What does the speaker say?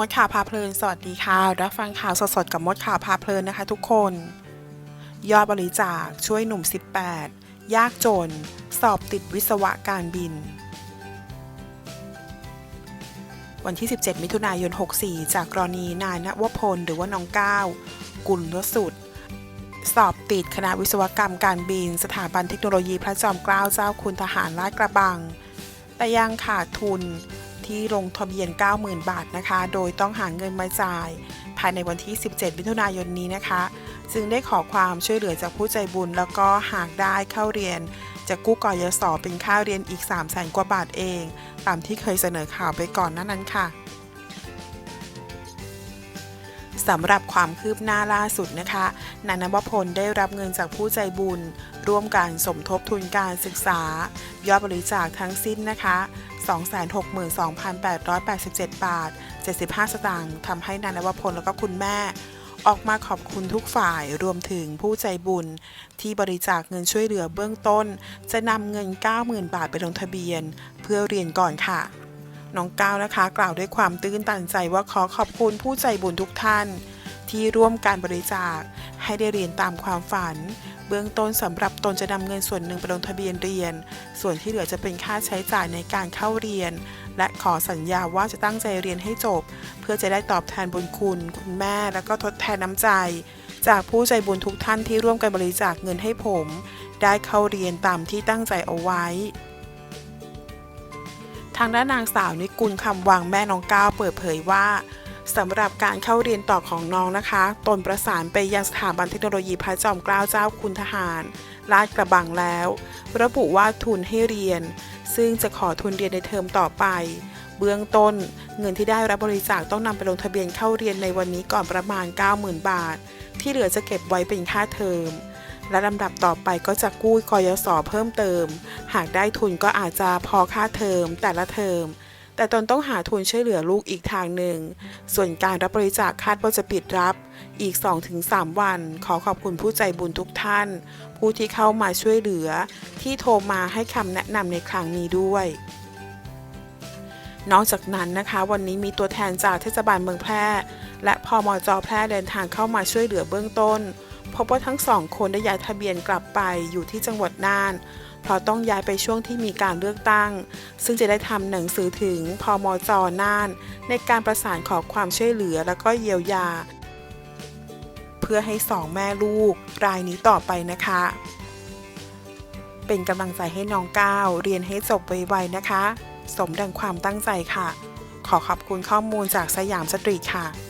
มดข่าวพาเพลิน สวัสดีค่ะ รับฟังข่าวสดๆกับมดข่าวพาเพลินนะคะทุกคน ยอดบริจาคช่วยหนุ่ม 18 ยากจน สอบติดวิศวะการบิน วันที่ 17 มิถุนายน 64 จากกรณีนายณวพล หรือว่าน้องก้าวกุลวสุด สอบติดคณะวิศวกรรมการบิน สถาบันเทคโนโลยีพระจอมเกล้าเจ้าคุณทหารลาดกระบัง แต่ยังขาดทุน ที่ลงทะเบียน 90,000 บาทนะคะ โดยต้องหาเงินมาจ่าย ภายในวันที่ 17 มิถุนายนนี้นะคะ จึงได้ขอความช่วยเหลือจากผู้ใจบุญ แล้วก็หากได้เข้าเรียนจะกู้กอยศเป็นค่าเรียนอีก 3 0 0แสนกว่าบาทเอง ตามที่เคยเสนอข่าวไปก่อนหน้านั้นค่ะ สำหรับความคืบหน้าล่าสุดนะคะนันนวพลได้รับเงินจากผู้ใจบุญ ร่วมการสมทบทุนการศึกษา ยอดบริจาคทั้งสิ้นนะคะ 262,887 บาท 75 สตางค์ทำให้นันนวพลแล้วก็คุณแม่ออกมาขอบคุณทุกฝ่ายรวมถึงผู้ใจบุญ ที่บริจาคเงินช่วยเหลือเบื้องต้น จะนำเงิน 90,000 บาทไปลงทะเบียน เพื่อเรียนก่อนค่ะ น้องก้าวนะคะ กล่าวด้วยความตื้นตันใจว่าขอขอบคุณผู้ใจบุญทุกท่าน ที่ร่วมการบริจาค ให้ได้เรียนตามความฝัน เบื้องต้นสำหรับตนจะนำเงินส่วนหนึ่งไปลงทะเบียนเรียน ส่วนที่เหลือจะเป็นค่าใช้จ่ายในการเข้าเรียน และขอสัญญาว่าจะตั้งใจเรียนให้จบ เพื่อจะได้ตอบแทนบุญคุณ คุณแม่ แล้วก็ทดแทนน้ำใจ จากผู้ใจบุญทุกท่านที่ร่วมกันบริจาคเงินให้ผม ได้เข้าเรียนตามที่ตั้งใจเอาไว้ ทางด้านนางสาวนิกุลคำวังแม่น้องก้าวเปิดเผยว่าสำหรับการเข้าเรียนต่อของน้องนะคะ ตนประสานไปยังสถาบันเทคโนโลยีพระจอมเกล้าเจ้าคุณทหารลาดกระบังแล้ว ระบุว่าทุนให้เรียน ซึ่งจะขอทุนเรียนในเทอมต่อไป เบื้องต้น เงินที่ได้รับบริจาคต้องนำไปลงทะเบียนเข้าเรียนในวันนี้ก่อนประมาณ 90,000 บาท ที่เหลือจะเก็บไว้เป็นค่าเทอม และลำดับต่อไปก็จะกู้กยศเพิ่มเติม หากได้ทุนก็อาจจะพอค่าเทอมแต่ละเทอม แต่ตนต้องหาทุนช่วยเหลือลูกอีกทางหนึ่ง ส่วนการรับบริจาคคาดว่าจะปิดรับ อีก 2-3 วัน ขอขอบคุณผู้ใจบุญทุกท่าน ผู้ที่เข้ามาช่วยเหลือ ที่โทรมาให้คำแนะนำในครั้งนี้ด้วยนอกจากนั้นนะคะ วันนี้มีตัวแทนจากเทศบาลเมืองแพร่ และพมจแพร่เดินทางเข้ามาช่วยเหลือเบื้องต้น พบว่าทั้งสองคนได้ย้ายทะเบียนกลับไปอยู่ที่จังหวัดน่าน เพราะต้องย้ายไปช่วงที่มีการเลือกตั้ง ซึ่งจะได้ทำหนังสือถึงพมจน่าน ในการประสานขอความช่วยเหลือแล้วก็เยียวยา เพื่อให้สองแม่ลูก รายนี้ต่อไปนะคะ เป็นกำลังใจให้น้องก้าวเรียนให้จบไวๆนะคะ สมดังความตั้งใจค่ะ ขอขอบคุณข้อมูลจากสยามสตรีทค่ะ